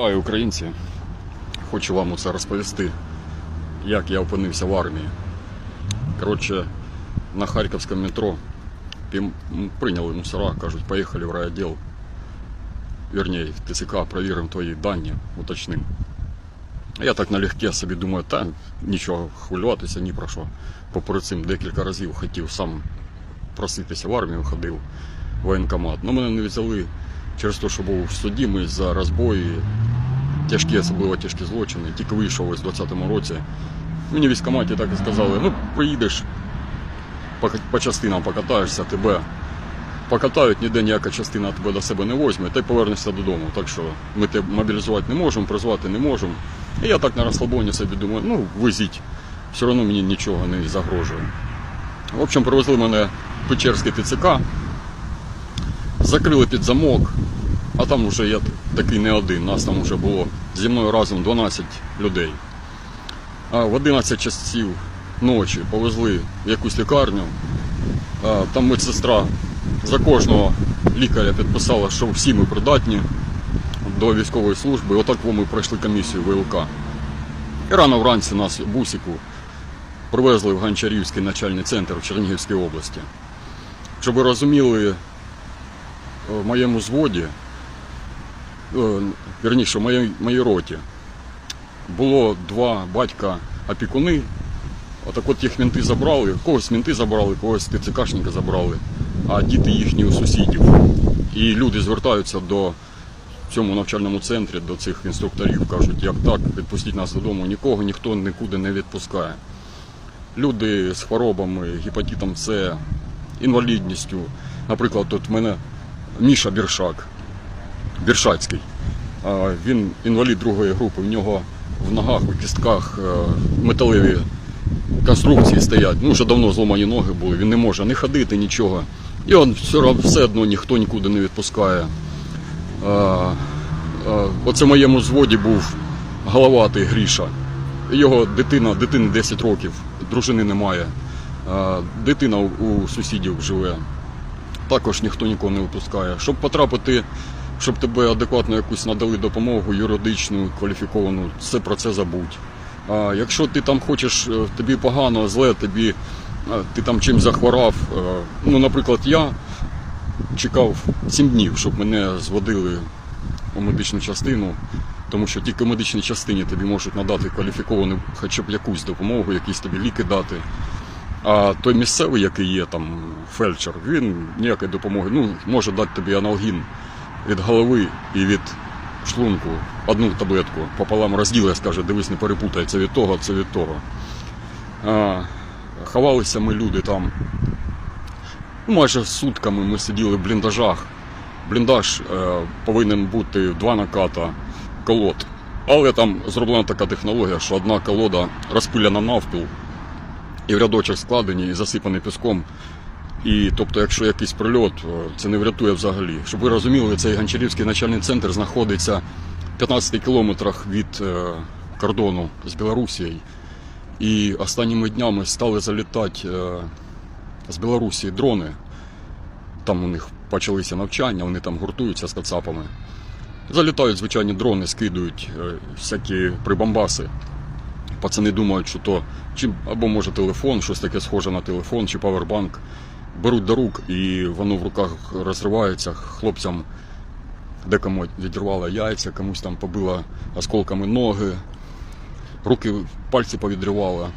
Вітаю, українці! Хочу вам це розповісти, як я опинився в армії. Коротше, на Харківському метро прийняли мусора, кажуть, поїхали в райвідділ. Вірніше, в ТЦК провіримо твої дані, уточним. Я так налегке собі думаю, та нічого хвилюватися ні про що. Попри цим декілька разів хотів сам проситися в армію, ходив в воєнкомат. Ну мене не взяли через те, що був судимий за розбої, тяжкі, особливо тяжкі злочини. Тільки вийшов ось у 20-му році. Мені військкоматі так і сказали, ну приїдеш, по, частинам покатаєшся, тебе покатають, ніде ніяка частина тебе до себе не возьме, ти повернешся додому. Так що ми тебе мобілізувати не можемо, призвати не можемо. І я так на розслабоні собі думаю, ну везіть, все одно мені нічого не загрожує. В общем, привезли мене в Печерський ТЦК, закрили під замок, а там вже я такий не один. Нас там вже було зі мною разом 12 людей. А в 11 часів ночі повезли в якусь лікарню. А, там медсестра за кожного лікаря підписала, що всі ми придатні до військової служби. Отак ми пройшли комісію ВЛК. І рано вранці нас в бусику привезли в Гончарівський начальний центр в Чернігівській області. Щоб ви розуміли, в моєму зводі, е, вірніше, в моїй, моїй роті, було два батька опікуни. Отак от їх мінти забрали, когось мінти забрали, когось ТЦКшника забрали, а діти їхні у сусідів. І люди звертаються до цьому навчальному центрі, до цих інструкторів, кажуть, як так, відпустіть нас додому, нікого ніхто нікуди не відпускає. Люди з хворобами, гепатитом С, інвалідністю. Наприклад, тут в мене Міша Біршак, Біршацький. Він інвалід другої групи, в нього в ногах, у кістках е, металеві конструкції стоять. Ну, вже давно зломані ноги були, він не може не ходити, нічого. І он все, все одно ніхто нікуди не відпускає. Оце в моєму зводі був головатий Гріша. Його дитина, дитині 10 років, дружини немає. Дитина у сусідів живе. Також ніхто нікого не випускає. Щоб потрапити, щоб тебе адекватно якусь надали допомогу юридичну, кваліфіковану, все про це забудь. А якщо ти там хочеш, е, тобі погано, зле, тобі е, ти там чим захворав. е, Ну, наприклад, я чекав 7 днів, щоб мене зводили у медичну частину, тому що тільки в медичній частині тобі можуть надати кваліфіковану хоча б якусь допомогу, якісь тобі ліки дати. А той місцевий, який є там фельдшер, він ніякої допомоги, ну, може дати тобі аналгін від голови і від шлунку одну таблетку пополам розділить, скаже, дивись, не перепутай, це від того, це від того. А, ховалися ми люди там. Ну, майже сутками ми сиділи в бліндажах. Бліндаж е, повинен бути два наката колод. Але там зроблена така технологія, що одна колода розпиляна навпіл і в рядочок складені і засипані піском. І тобто, якщо якийсь прильот, е, це не врятує взагалі. Щоб ви розуміли, цей Гончарівський начальний центр знаходиться в 15 кілометрах від е, кордону з Білорусією. І останніми днями стали залітати е, з Білорусі дрони. Там у них почалися навчання, вони там гуртуються з кацапами. Залітають звичайні дрони, скидують всякі прибамбаси. Пацани думають, що то чи або може телефон, щось таке схоже на телефон, чи павербанк. Беруть до рук і воно в руках розривається. Хлопцям декому відірвало яйця, комусь там побило осколками ноги, руки, пальці повідривало.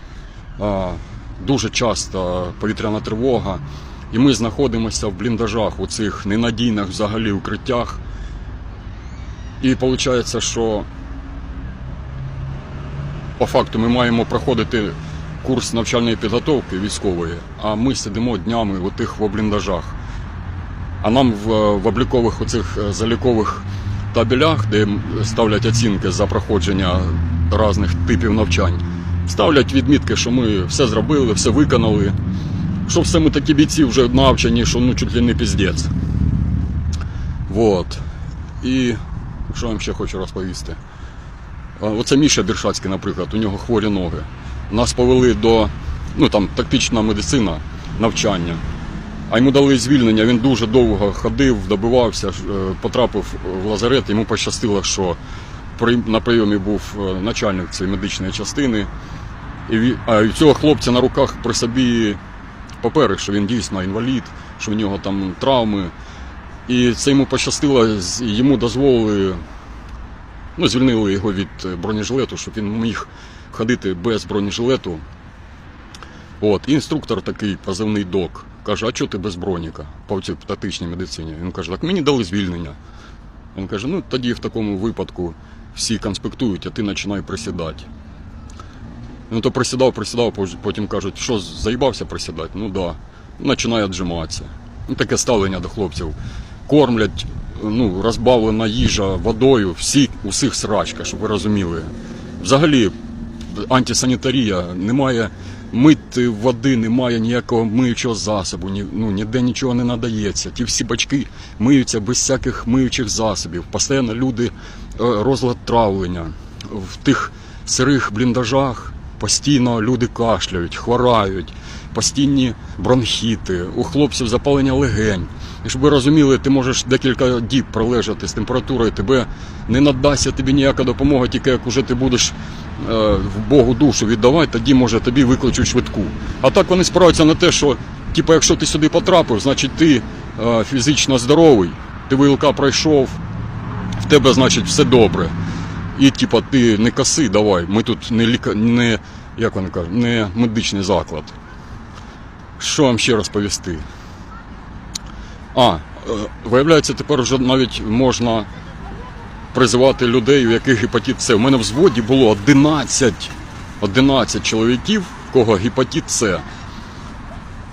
Дуже часто повітряна тривога. І ми знаходимося в бліндажах, у цих ненадійних взагалі укриттях. І виходить, що по факту ми маємо проходити курс навчальної підготовки військової, а ми сидимо днями у тих в бліндажах. А нам в, в облікових оцих е, залікових табелях, де ставлять оцінки за проходження різних типів навчань, ставлять відмітки, що ми все зробили, все виконали. Що все ми такі бійці вже навчені, що ну чуть ли не піздець. Вот. І що я вам ще хочу розповісти? Оце Міша Біршацький, наприклад, у нього хворі ноги. Нас повели до ну там тактична медицина, навчання. А йому дали звільнення, він дуже довго ходив, добивався, е, потрапив в лазарет, йому пощастило, що на прийомі був е, начальник цієї медичної частини. І а цього хлопця на руках при собі папери, що він дійсно інвалід, що в нього там травми. І це йому пощастило, йому дозволили, ну, звільнили його від е, бронежилету, щоб він міг ходити без бронежилету. От, інструктор такий позивний док. Каже, а чого ти без броніка по тактичній медицині? Він каже, так мені дали звільнення. Він каже, ну тоді в такому випадку всі конспектують, а ти починай присідати. Ну то присідав, присідав, потім кажуть, що заїбався присідати? Ну да. Починає віджиматися. Ну таке ставлення до хлопців. Кормлять, ну, розбавлена їжа водою, всі, усіх срачка, щоб ви розуміли. Взагалі, антисанітарія, немає мити води, немає ніякого миючого засобу, ні, ну, ніде нічого не надається. Ті всі бачки миються без всяких миючих засобів. Постійно люди е, розлад травлення. В тих сирих бліндажах постійно люди кашляють, хворають, постійні бронхіти, у хлопців запалення легень. Щоб ви розуміли, ти можеш декілька діб пролежати з температурою, тебе не надасться тобі ніяка допомога, тільки як уже ти будеш е, в Богу душу віддавати, тоді може тобі викличуть швидку. А так вони спираються на те, що типу, якщо ти сюди потрапив, значить ти е, фізично здоровий, ти ВЛК пройшов, в тебе, значить, все добре. І типа ти не каси, давай. Ми тут не ліка, не як вони кажуть, не медичний заклад. Що вам ще розповісти? А, виявляється, тепер вже навіть можна призивати людей, у яких гепатит С. У мене в взводі було 11, 11 чоловіків, в кого гепатит С.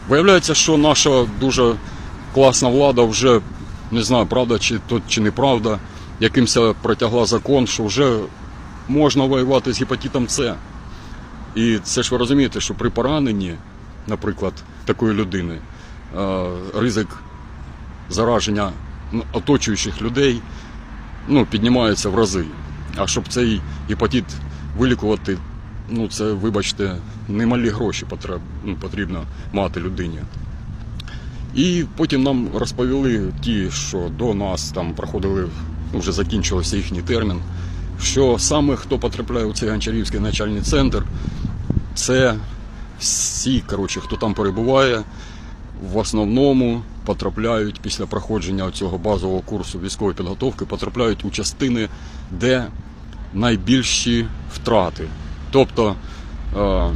Виявляється, що наша дуже класна влада вже не знаю, правда чи то чи неправда, якимось протягла закон, що вже можна воювати з гепатитом С. І це ж ви розумієте, що при пораненні, наприклад, такої людини, е, ризик зараження оточуючих людей ну, піднімається в рази. А щоб цей гепатит вилікувати, ну це, вибачте, немалі гроші ну, потрібно мати людині. І потім нам розповіли ті, що до нас там проходили, вже закінчився їхній термін, що саме хто потрапляє у цей Гончарівський начальний центр, це всі, коротше, хто там перебуває, в основному потрапляють після проходження цього базового курсу військової підготовки, потрапляють у частини, де найбільші втрати. Тобто е,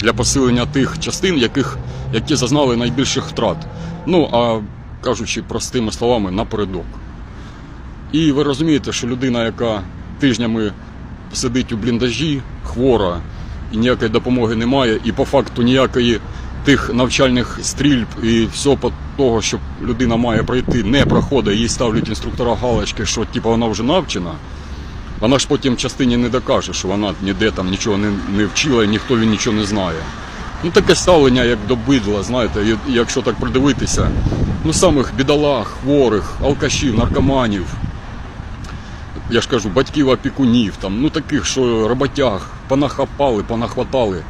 для посилення тих частин, яких, які зазнали найбільших втрат. Ну, а кажучи простими словами, напередок. І ви розумієте, що людина, яка тижнями сидить у бліндажі, хвора, і ніякої допомоги немає, і по факту ніякої тих навчальних стрільб і всього того, що людина має пройти, не проходить, їй ставлять інструктора галочки, що типу, вона вже навчена. Вона ж потім частині не докаже, що вона ніде там нічого не, не вчила, і ніхто він нічого не знає. Ну таке ставлення, як до бидла, знаєте, якщо так придивитися, ну самих бідолах, хворих, алкашів, наркоманів, я ж кажу, батьків опікунів, ну таких, що роботяг, понахапали, понахватали.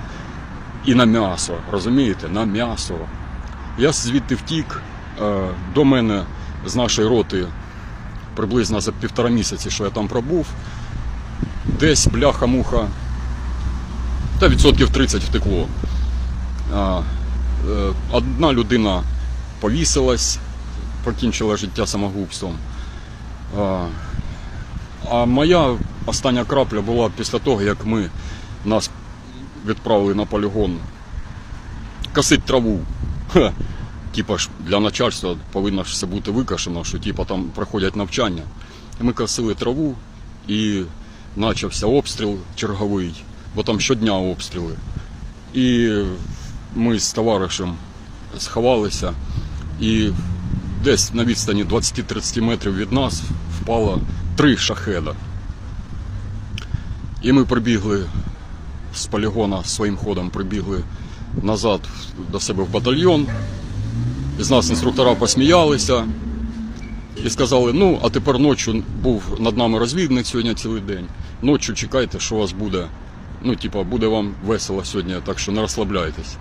І на м'ясо, розумієте, на м'ясо. Я звідти втік, е, до мене з нашої роти приблизно за півтора місяці, що я там пробув, десь бляха-муха, та відсотків 30 втекло. Е, Одна людина повісилась, покінчила життя самогубством. А моя остання крапля була після того, як ми нас відправили на полігон косить траву. Ха. Типа ж для начальства повинно ж все бути викашено, що типа там проходять навчання. Ми косили траву і почався обстріл черговий, бо там щодня обстріли. І ми з товаришем сховалися, і десь на відстані 20-30 метрів від нас впало три шахеда. І ми прибігли з полігона своїм ходом прибігли назад до себе в батальйон. Із нас інструктора посміялися і сказали: ну, а тепер ночі був над нами розвідник сьогодні цілий день. Ночі чекайте, що у вас буде. Ну, типа, буде вам весело сьогодні, так що не розслабляйтесь.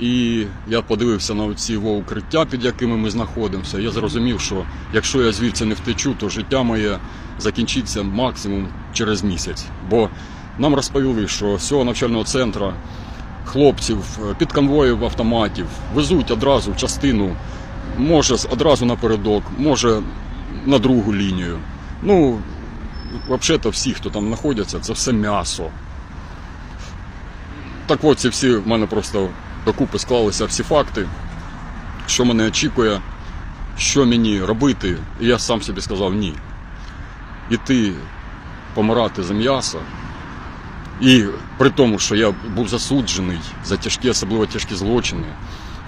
І я подивився на ці укриття, під якими ми знаходимося. Я зрозумів, що якщо я звідси не втечу, то життя моє закінчиться максимум через місяць. Бо нам розповіли, що з цього навчального центру хлопців е, під конвоїв автоматів везуть одразу частину, може одразу напередок, може на другу лінію. Ну, взагалі-то всі, хто там знаходяться, це все м'ясо. Так от ці всі в мене просто докупи склалися всі факти, що мене очікує, що мені робити. І я сам собі сказав ні. Іти помирати за м'ясо. І при тому, що я був засуджений за тяжкі, особливо тяжкі злочини,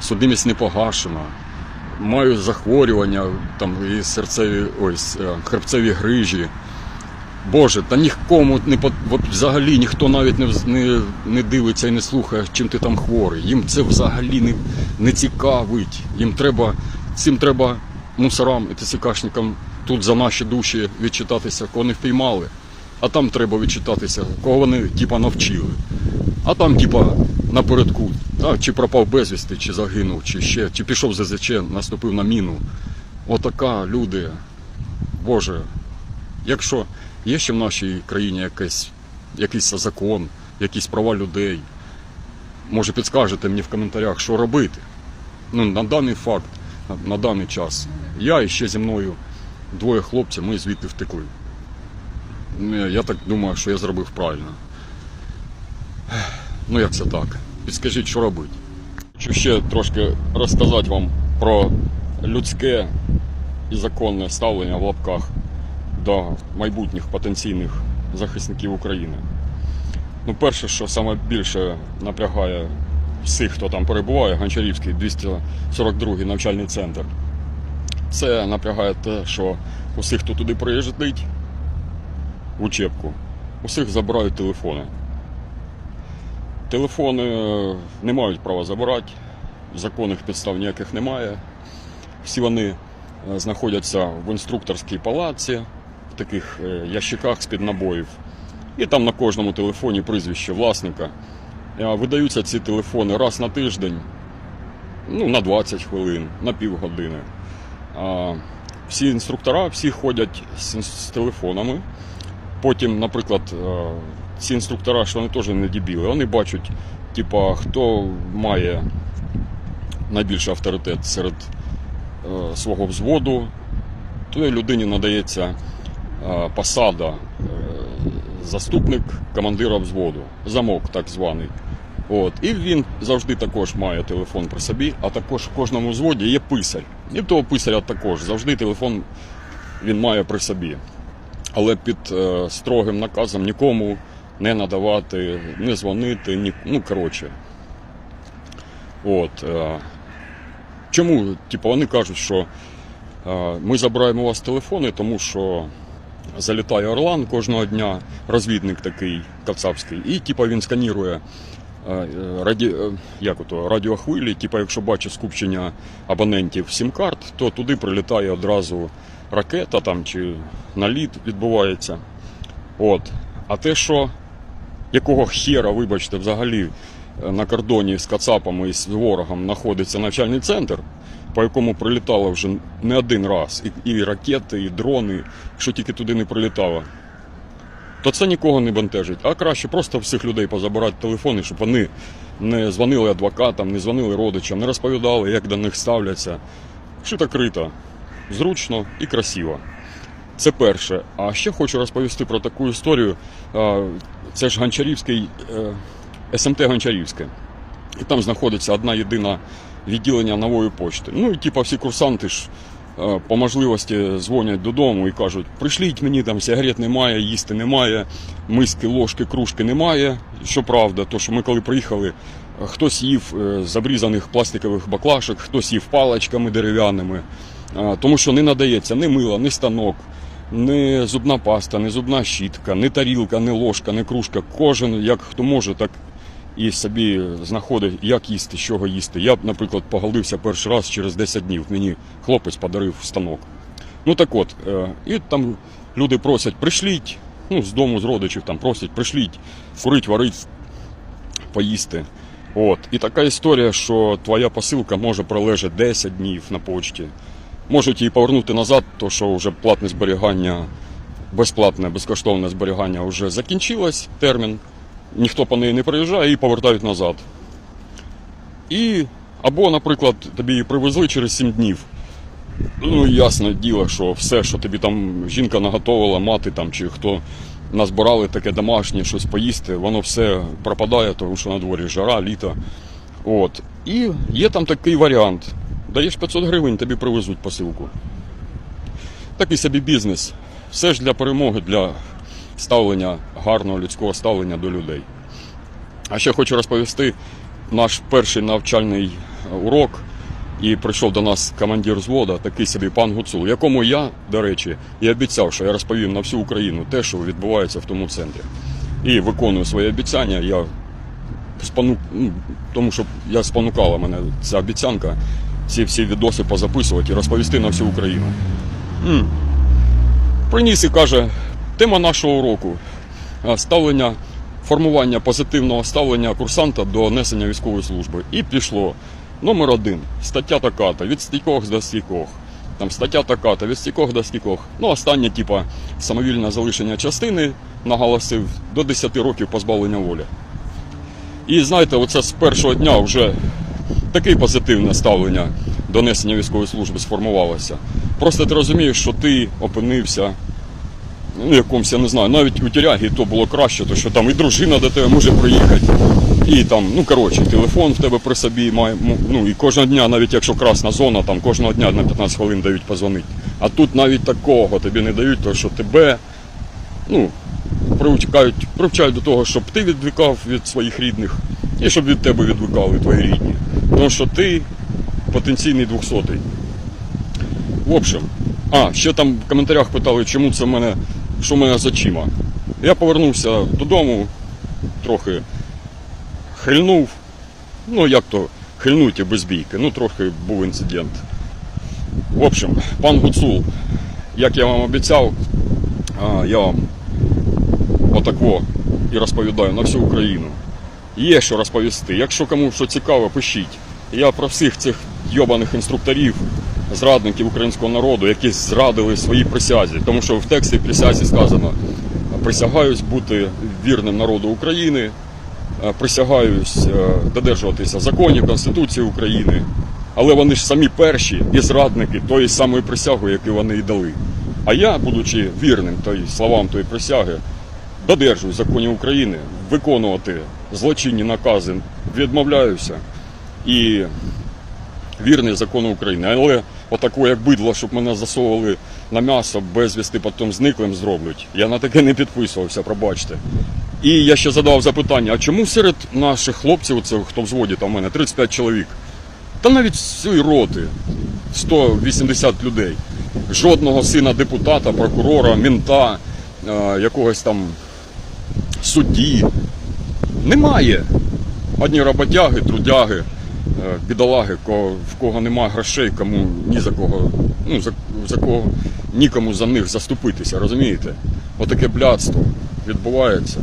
судимість не погашена, маю захворювання там, і серцеві, с- е, хребцеві грижі. Боже, та нікому не взагалі ніхто навіть не, не, не дивиться і не слухає, чим ти там хворий. Їм це взагалі не, не цікавить. Їм треба, цим треба мусорам і ТЦКшникам тут за наші душі відчитатися, кого не впіймали. А там треба відчитатися, кого вони типа навчили. А там, типа, напередку, так, чи пропав безвісти, чи загинув, чи ще, чи пішов ЗЗЧ, наступив на міну. Отака люди. Боже, якщо є ще в нашій країні якийсь, якийсь закон, якісь права людей, може підскажете мені в коментарях, що робити. Ну, на даний факт, на даний час, я і ще зі мною двоє хлопців, ми звідти втекли. Я так думаю, що я зробив правильно. Ну, як це так? Підскажіть, що робити. Хочу ще трошки розказати вам про людське і законне ставлення в лапках до майбутніх потенційних захисників України. Ну, перше, що саме більше напрягає всіх, хто там перебуває, Гончарівський 242 навчальний центр. Це напрягає те, що усіх, хто туди приїжджить в учебку, усіх забирають телефони. Телефони е, не мають права забирати, законних підстав ніяких немає. Всі вони е, знаходяться в інструкторській палаці, в таких е, ящиках з-під набоїв. І там на кожному телефоні прізвище власника. Видаються ці телефони раз на тиждень, ну, на 20 хвилин, на півгодини. Всі інструктора всі ходять з телефонами. Потім, наприклад, е, ці інструктора, що вони теж не дебіли, вони бачать, типа, хто має найбільший авторитет серед е, свого взводу, то людині надається е, посада заступник командира взводу, замок так званий. От. І він завжди також має телефон при собі, а також в кожному взводі є писар. І в того писаря також завжди телефон він має при собі. Але під е, строгим наказом нікому не надавати, не дзвонити, ні, ну коротше. От. Е, чому? Типу, вони кажуть, що е, ми забираємо у вас телефони, тому що залітає Орлан кожного дня, розвідник такий кацапський, і типу, він сканірує раді, як ото, радіохвилі, типу, якщо бачить скупчення абонентів сім-карт, то туди прилітає одразу ракета там, чи наліт відбувається. От. А те, що якого хера, вибачте, взагалі е, на кордоні з Кацапами і з ворогом знаходиться навчальний центр, по якому прилітало вже не один раз, і, і ракети, і дрони, що тільки туди не прилітало, то це нікого не бентежить. А краще просто всіх людей позабирати телефони, щоб вони не дзвонили адвокатам, не дзвонили родичам, не розповідали, як до них ставляться. Шито крито, зручно і красиво. Це перше. А ще хочу розповісти про таку історію. Це ж Гончарівський, е, СМТ Гончарівське. І там знаходиться одна єдина відділення нової почти. Ну і типа всі курсанти ж е, по можливості дзвонять додому і кажуть: пришліть мені там сигарет немає, їсти немає, миски, ложки, кружки немає. Що правда, то що ми коли приїхали, е, хтось їв з обрізаних пластикових баклашок, хтось їв паличками дерев'яними. Тому що не надається ні мила, ні станок, ні зубна паста, ні зубна щітка, ні тарілка, ні ложка, ні кружка. Кожен, як хто може, так і собі знаходить, як їсти, з чого їсти. Я, наприклад, поголився перший раз через 10 днів. Мені хлопець подарив станок. Ну так от, е, і там люди просять, пришліть, ну, з дому, з родичів там просять, пришліть, курить, варить, поїсти. От. І така історія, що твоя посилка може пролежати 10 днів на почті. Можуть її повернути назад, то що вже платне зберігання, безплатне, безкоштовне зберігання вже закінчилось термін. Ніхто по неї не приїжджає, її повертають назад. І або, наприклад, тобі її привезли через 7 днів. Ну, ясне діло, що все, що тобі там жінка наготовила, мати там чи хто назбирали таке домашнє, щось поїсти, воно все пропадає, тому що на дворі жара, літо. От. І є там такий варіант. Даєш 500 гривень, тобі привезуть посилку. Такий собі бізнес. Все ж для перемоги, для ставлення, гарного людського ставлення до людей. А ще хочу розповісти наш перший навчальний е, урок. І прийшов до нас командир взвода, такий собі пан Гуцул, якому я, до речі, і обіцяв, що я розповім на всю Україну те, що відбувається в тому центрі. І виконую своє обіцяння. Я спону... ну, тому що я спонукала мене ця обіцянка, ці всі відоси позаписувати і розповісти на всю Україну. М. Приніс і каже, тема нашого уроку ставлення, формування позитивного ставлення курсанта до несення військової служби. І пішло. Номер один. Стаття така-то, від стількох до стількох. Там стаття така-то, від стількох до стількох. Ну, останнє, типа, самовільне залишення частини, наголосив, до 10 років позбавлення волі. І знаєте, оце з першого дня вже таке позитивне ставлення до несення військової служби сформувалося. Просто ти розумієш, що ти опинився ну, якомусь, я не знаю, навіть у тюрягі то було краще, то що там і дружина до тебе може приїхати. І там, ну коротше, телефон в тебе при собі має, ну і кожного дня, навіть якщо красна зона, там кожного дня на 15 хвилин дають позвонити. А тут навіть такого тобі не дають, то що тебе, ну, привчають до того, щоб ти відвикав від своїх рідних, і щоб від тебе відвикали твої рідні. Тому що ти потенційний двохсотий. В общем, а, ще там в коментарях питали, чому це в мене, що в мене з очима. Я повернувся додому, трохи хильнув. Ну, як то хильнуть і без бійки. Ну, трохи був інцидент. В общем, пан Гуцул, як я вам обіцяв, я вам отако і розповідаю на всю Україну. Є що розповісти. Якщо кому що цікаво, пишіть. Я про всіх цих йобаних інструкторів, зрадників українського народу, які зрадили свої присязі. Тому що в тексті присязі сказано: присягаюсь бути вірним народу України, е, присягаюсь е, додержуватися законів Конституції України. Але вони ж самі перші і зрадники тої самої присяги, яку вони і дали. А я, будучи вірним той словам тої присяги, додержуюсь законів України, виконувати злочинні накази відмовляюся і вірний закону України. Але отако, як бидло, щоб мене засовували на м'ясо, безвісти потім зниклим зроблять. Я на таке не підписувався, пробачте. І я ще задав запитання: а чому серед наших хлопців, це хто в зводі там у мене 35 чоловік, та навіть з цієї роти 180 людей. Жодного сина депутата, прокурора, мінта, е, якогось там судді. Немає. Одні роботяги, трудяги, бідолаги, в кого немає грошей, кому ні за кого, ну, за, за кого нікому за них заступитися, розумієте? Отаке блядство відбувається.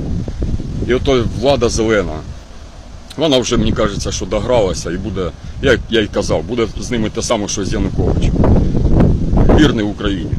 І ото влада зелена. Вона вже, мені кажеться, що догралася і буде, як я й казав, буде з ними те саме, що з Януковичем. Вірний Україні.